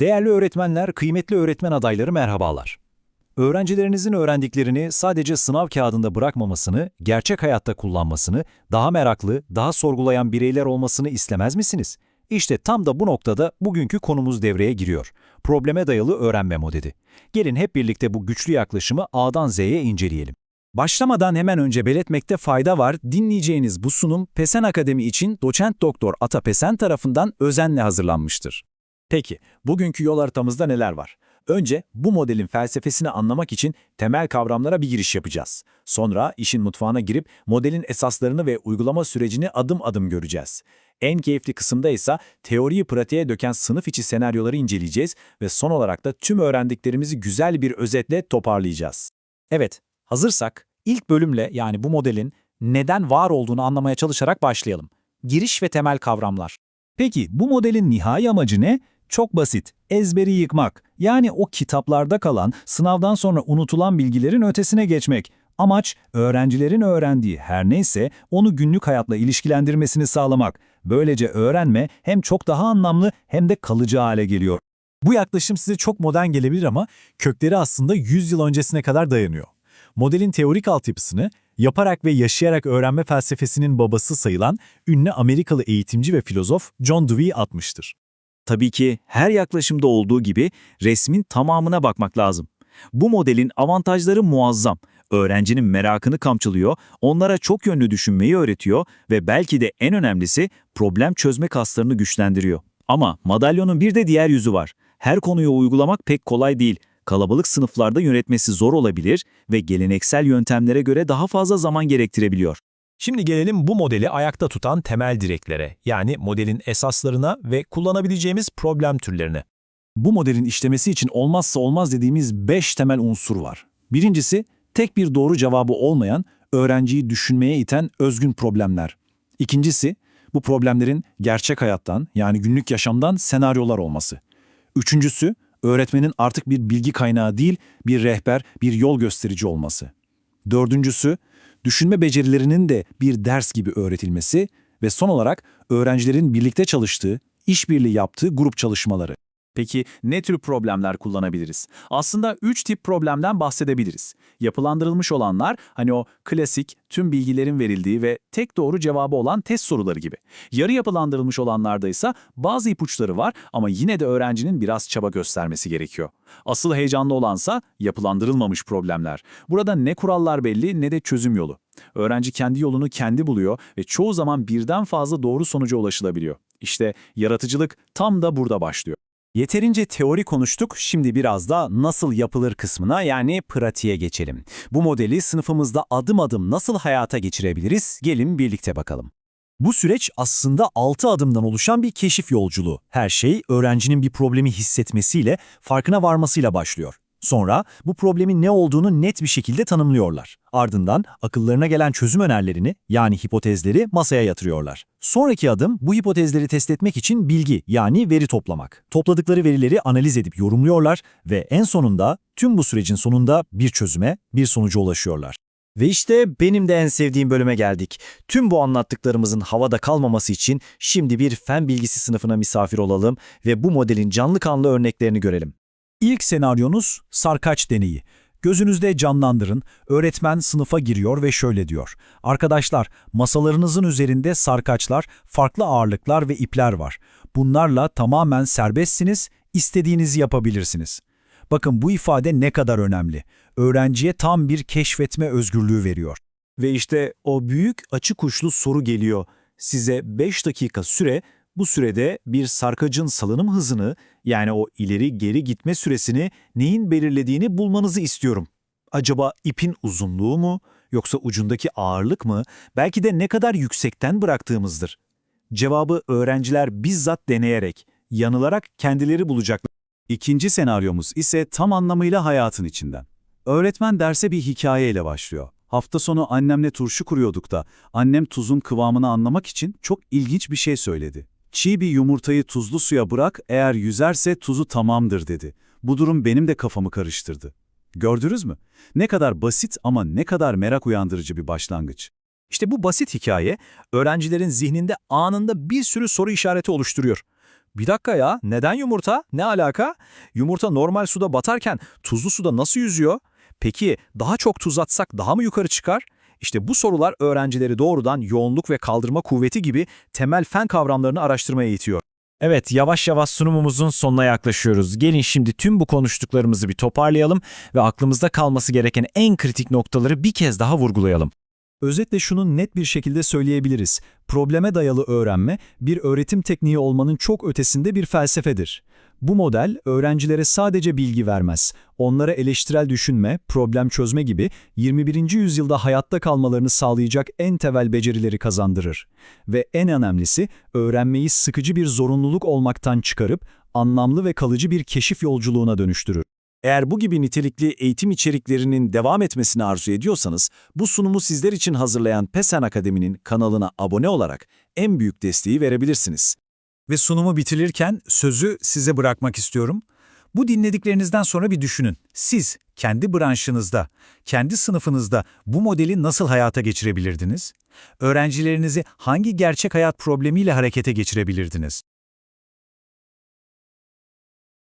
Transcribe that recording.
Değerli öğretmenler, kıymetli öğretmen adayları merhabalar. Öğrencilerinizin öğrendiklerini sadece sınav kağıdında bırakmamasını, gerçek hayatta kullanmasını, daha meraklı, daha sorgulayan bireyler olmasını istemez misiniz? İşte tam da bu noktada bugünkü konumuz devreye giriyor. Probleme dayalı öğrenme modeli. Gelin hep birlikte bu güçlü yaklaşımı A'dan Z'ye inceleyelim. Başlamadan hemen önce belirtmekte fayda var. Dinleyeceğiniz bu sunum Pesen Akademi için doçent doktor Ata Pesen tarafından özenle hazırlanmıştır. Peki, bugünkü yol haritamızda neler var? Önce bu modelin felsefesini anlamak için temel kavramlara bir giriş yapacağız. Sonra işin mutfağına girip modelin esaslarını ve uygulama sürecini adım adım göreceğiz. En keyifli kısımda ise teoriyi pratiğe döken sınıf içi senaryoları inceleyeceğiz ve son olarak da tüm öğrendiklerimizi güzel bir özetle toparlayacağız. Evet, hazırsak ilk bölümle yani bu modelin neden var olduğunu anlamaya çalışarak başlayalım. Giriş ve temel kavramlar. Peki bu modelin nihai amacı ne? Çok basit, ezberi yıkmak. Yani o kitaplarda kalan, sınavdan sonra unutulan bilgilerin ötesine geçmek. Amaç, öğrencilerin öğrendiği her neyse onu günlük hayatla ilişkilendirmesini sağlamak. Böylece öğrenme hem çok daha anlamlı hem de kalıcı hale geliyor. Bu yaklaşım size çok modern gelebilir ama kökleri aslında 100 yıl öncesine kadar dayanıyor. Modelin teorik altyapısını yaparak ve yaşayarak öğrenme felsefesinin babası sayılan ünlü Amerikalı eğitimci ve filozof John Dewey atmıştır. Tabii ki her yaklaşımda olduğu gibi resmin tamamına bakmak lazım. Bu modelin avantajları muazzam. Öğrencinin merakını kamçılıyor, onlara çok yönlü düşünmeyi öğretiyor ve belki de en önemlisi problem çözme kaslarını güçlendiriyor. Ama madalyonun bir de diğer yüzü var. Her konuyu uygulamak pek kolay değil. Kalabalık sınıflarda yönetmesi zor olabilir ve geleneksel yöntemlere göre daha fazla zaman gerektirebiliyor. Şimdi gelelim bu modeli ayakta tutan temel direklere, yani modelin esaslarına ve kullanabileceğimiz problem türlerine. Bu modelin işlemesi için olmazsa olmaz dediğimiz 5 temel unsur var. Birincisi, tek bir doğru cevabı olmayan, öğrenciyi düşünmeye iten özgün problemler. İkincisi, bu problemlerin gerçek hayattan yani günlük yaşamdan senaryolar olması. Üçüncüsü, öğretmenin artık bir bilgi kaynağı değil, bir rehber, bir yol gösterici olması. Dördüncüsü, düşünme becerilerinin de bir ders gibi öğretilmesi ve son olarak öğrencilerin birlikte çalıştığı, işbirliği yaptığı grup çalışmaları. Peki ne tür problemler kullanabiliriz? Aslında üç tip problemden bahsedebiliriz. Yapılandırılmış olanlar hani o klasik tüm bilgilerin verildiği ve tek doğru cevabı olan test soruları gibi. Yarı yapılandırılmış olanlarda ise bazı ipuçları var ama yine de öğrencinin biraz çaba göstermesi gerekiyor. Asıl heyecanlı olansa yapılandırılmamış problemler. Burada ne kurallar belli ne de çözüm yolu. Öğrenci kendi yolunu kendi buluyor ve çoğu zaman birden fazla doğru sonuca ulaşılabiliyor. İşte yaratıcılık tam da burada başlıyor. Yeterince teori konuştuk, şimdi biraz da nasıl yapılır kısmına yani pratiğe geçelim. Bu modeli sınıfımızda adım adım nasıl hayata geçirebiliriz? Gelin birlikte bakalım. Bu süreç aslında 6 adımdan oluşan bir keşif yolculuğu. Her şey öğrencinin bir problemi hissetmesiyle, farkına varmasıyla başlıyor. Sonra bu problemin ne olduğunu net bir şekilde tanımlıyorlar. Ardından akıllarına gelen çözüm önerilerini yani hipotezleri masaya yatırıyorlar. Sonraki adım bu hipotezleri test etmek için bilgi yani veri toplamak. Topladıkları verileri analiz edip yorumluyorlar ve en sonunda tüm bu sürecin sonunda bir çözüme, bir sonuca ulaşıyorlar. Ve işte benim de en sevdiğim bölüme geldik. Tüm bu anlattıklarımızın havada kalmaması için şimdi bir fen bilgisi sınıfına misafir olalım ve bu modelin canlı kanlı örneklerini görelim. İlk senaryonuz sarkaç deneyi. Gözünüzde canlandırın, öğretmen sınıfa giriyor ve şöyle diyor. Arkadaşlar, masalarınızın üzerinde sarkaçlar, farklı ağırlıklar ve ipler var. Bunlarla tamamen serbestsiniz, istediğinizi yapabilirsiniz. Bakın bu ifade ne kadar önemli. Öğrenciye tam bir keşfetme özgürlüğü veriyor. Ve işte o büyük açık uçlu soru geliyor. Size 5 dakika süre, bu sürede bir sarkacın salınım hızını yani o ileri geri gitme süresini neyin belirlediğini bulmanızı istiyorum. Acaba ipin uzunluğu mu yoksa ucundaki ağırlık mı belki de ne kadar yüksekten bıraktığımızdır. Cevabı öğrenciler bizzat deneyerek, yanılarak kendileri bulacaklar. İkinci senaryomuz ise tam anlamıyla hayatın içinden. Öğretmen derse bir hikayeyle başlıyor. Hafta sonu annemle turşu kuruyorduk da annem tuzun kıvamını anlamak için çok ilginç bir şey söyledi. Çiğ bir yumurtayı tuzlu suya bırak, eğer yüzerse tuzu tamamdır dedi. Bu durum benim de kafamı karıştırdı. Gördünüz mü? Ne kadar basit ama ne kadar merak uyandırıcı bir başlangıç. İşte bu basit hikaye, öğrencilerin zihninde anında bir sürü soru işareti oluşturuyor. Bir dakika ya, neden yumurta? Ne alaka? Yumurta normal suda batarken tuzlu suda nasıl yüzüyor? Peki daha çok tuz atsak daha mı yukarı çıkar? İşte bu sorular öğrencileri doğrudan yoğunluk ve kaldırma kuvveti gibi temel fen kavramlarını araştırmaya itiyor. Evet, yavaş yavaş sunumumuzun sonuna yaklaşıyoruz. Gelin şimdi tüm bu konuştuklarımızı bir toparlayalım ve aklımızda kalması gereken en kritik noktaları bir kez daha vurgulayalım. Özetle şunu net bir şekilde söyleyebiliriz. Probleme dayalı öğrenme, bir öğretim tekniği olmanın çok ötesinde bir felsefedir. Bu model, öğrencilere sadece bilgi vermez. Onlara eleştirel düşünme, problem çözme gibi 21. yüzyılda hayatta kalmalarını sağlayacak en temel becerileri kazandırır. Ve en önemlisi, öğrenmeyi sıkıcı bir zorunluluk olmaktan çıkarıp, anlamlı ve kalıcı bir keşif yolculuğuna dönüştürür. Eğer bu gibi nitelikli eğitim içeriklerinin devam etmesini arzu ediyorsanız, bu sunumu sizler için hazırlayan PESEN Akademi'nin kanalına abone olarak en büyük desteği verebilirsiniz. Ve sunumu bitirirken sözü size bırakmak istiyorum. Bu dinlediklerinizden sonra bir düşünün. Siz kendi branşınızda, kendi sınıfınızda bu modeli nasıl hayata geçirebilirdiniz? Öğrencilerinizi hangi gerçek hayat problemiyle harekete geçirebilirdiniz?